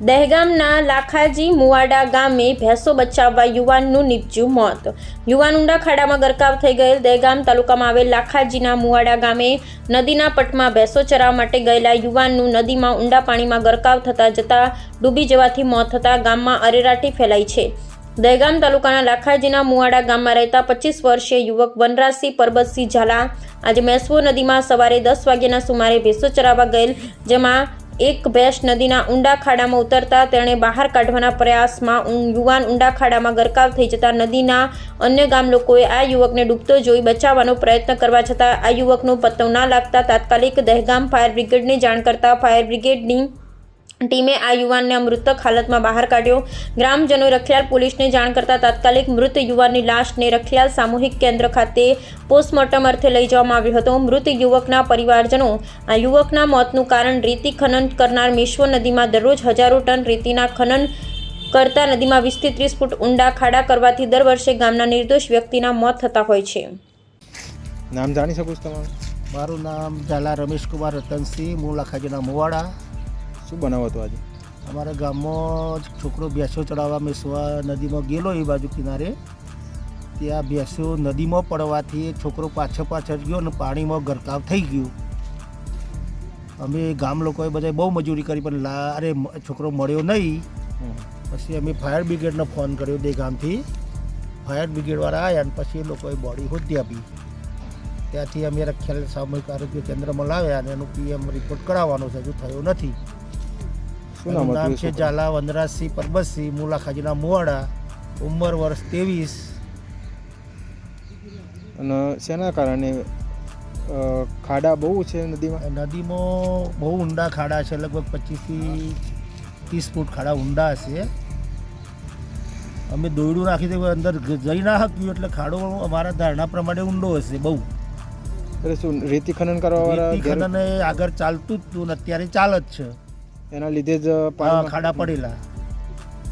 દહેગામના લાખાજી મુવાડા ગામે ભેંસો બચાવવા યુવાનનું નીપજ્યું મોત. યુવાન ઊંડા ખાડામાં ગરકાવ થઈ ગયેલ દહેગામ તાલુકામાં આવેલ લાખાજીના મુવાડા ગામે નદીના પટમાં ભેંસો ચરાવવા માટે ગયેલા યુવાનનું નદીમાં ઊંડા પાણીમાં ગરકાવ થતા જતા ડૂબી જવાથી મોત થતાં ગામમાં અરેરાટી ફેલાઈ છે. દહેગામ તાલુકાના લાખાજીના મુવાડા ગામમાં રહેતા પચીસ વર્ષીય યુવક વનરાજસિંહ પરબતસિંહ ઝાલા આજે મેસવો નદીમાં સવારે દસ વાગ્યાના સુમારે ભેંસો ચરાવવા ગયેલ, જેમાં એક ભેંસ નદીના ઊંડા ખાડામાં ઉતરતા તેણે બહાર કાઢવાના પ્રયાસમાં યુવાન ઊંડા ખાડામાં ગરકાવ થઈ જતા નદીના અન્ય ગામ લોકોએ આ યુવકને ડૂબતો જોઈ બચાવવાનો પ્રયત્ન કરવા છતાં આ યુવકનો પત્તો ના લાગતા તાત્કાલિક દહેગામ ફાયર બ્રિગેડને જાણ કરતા ફાયર બ્રિગેડની ટીમે આ યુવાનને મૃતક હાલતમાં બહાર કાઢ્યો. ગ્રામજનોએ રખિયાલ પોલીસને જાણ કરતા તાત્કાલિક મૃત યુવાનની લાશને રખિયાલ સામૂહિક કેન્દ્ર ખાતે પોસ્ટમોર્ટમ અર્થે લઈ જવામાં આવ્યો હતો. મૃત યુવકના પરિવારજનો આ યુવકના મોતનું કારણ રેતી ખનન કરનાર મેશ્વો નદીમાં દરરોજ હજારો ટન રેતીના ખનન કરતા નદીમાં વીસથી ત્રીસ ફૂટ ઊંડા ખાડા કરવાથી દર વર્ષે ગામના નિર્દોષ વ્યક્તિના મોત થતા હોય છે. નામ જાણી શકું છું તમારું? મારું નામ ઝાલા રમેશકુમાર રતનસિંહ મૂળ લાખાજીના મુવાડા. શું બનાવો હતો આજે? અમારા ગામમાં છોકરો ભેંસો ચડાવવા મેસવા નદીમાં ગયેલો એ બાજુ કિનારે. ત્યાં ભેંસો નદીમાં પડવાથી છોકરો પાછળ પાછળ ગયો અને પાણીમાં ગરકાવ થઈ ગયો. અમે ગામ લોકોએ બધાએ બહુ મજૂરી કરી પણ લા અરે છોકરો મળ્યો નહીં. પછી અમે ફાયર બ્રિગેડનો ફોન કર્યો તે ગામથી. ફાયર બ્રિગેડવાળા આવ્યા અને પછી એ લોકોએ બોડી હોતી આપી. ત્યાંથી અમે રખેલ સામૂહિક આરોગ્ય કેન્દ્રમાં લાવ્યા અને એનું પીએમ રિપોર્ટ કરાવવાનો છે હજુ થયો નથી. શું નામ નામ છે ઝાલા વનરાજસિંહ પરબતસિંહ મુલાખાજીના મુવાડા ઉંમર વર્ષ ત્રેવીસ. અને શેના કારણે ખાડા બહુ છે નદીમાં? નદીમાં બહુ ઊંડા ખાડા છે લગભગ પચીસથી ત્રીસ ફૂટ ખાડા ઊંડા હશે. અમે દોરડું નાખી દે અંદર જઈ ના શક્યું એટલે ખાડો અમારા ધારણા પ્રમાણે ઊંડો હશે બહુ. એટલે શું રેતી ખનન કરવા ખનન એ આગળ ચાલતું જ હતું અત્યારે ચાલ જ છે. એના લીધે જ ખાડા પડેલા.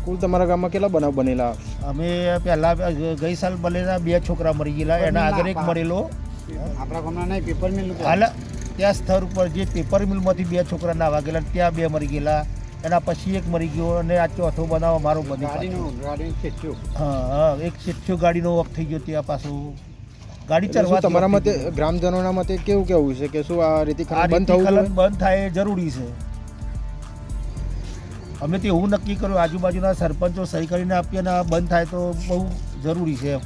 કુલ તમારા ગામમાં કેટલા બનાવ બનેલા? અમે પહેલા ગઈ સાલ બનેલા બે છોકરા મરી ગયેલા એના આગળ એક મરેલો. આપણા ગામના નહીં પેપર મિલ હાલ ત્યાં સ્થળ ઉપર જે પેપર મિલમાંથી બે છોકરા નાવા ગયેલા ત્યાં બે મરી ગયેલા એના પછી એક મરી ગયો અને આ ચોથો બનાવ અમારો બની હા હા એક ચેઠ્યો ગાડીનો વખ થઈ ગયો ત્યાં પાછું. ગાડી ચલાવવા ચરવા તમારા મતે ગ્રામજનોના મતે કેવું કેવું છે કે શું આ રીતે બંધ થવું બંધ બંધ થાય એ જરૂરી છે. અમે તો એવું નક્કી કર્યું, આજુબાજુના સરપંચો સહી કરીને આપીએ અને આ બંધ થાય તો બહુ જરૂરી છે એમ.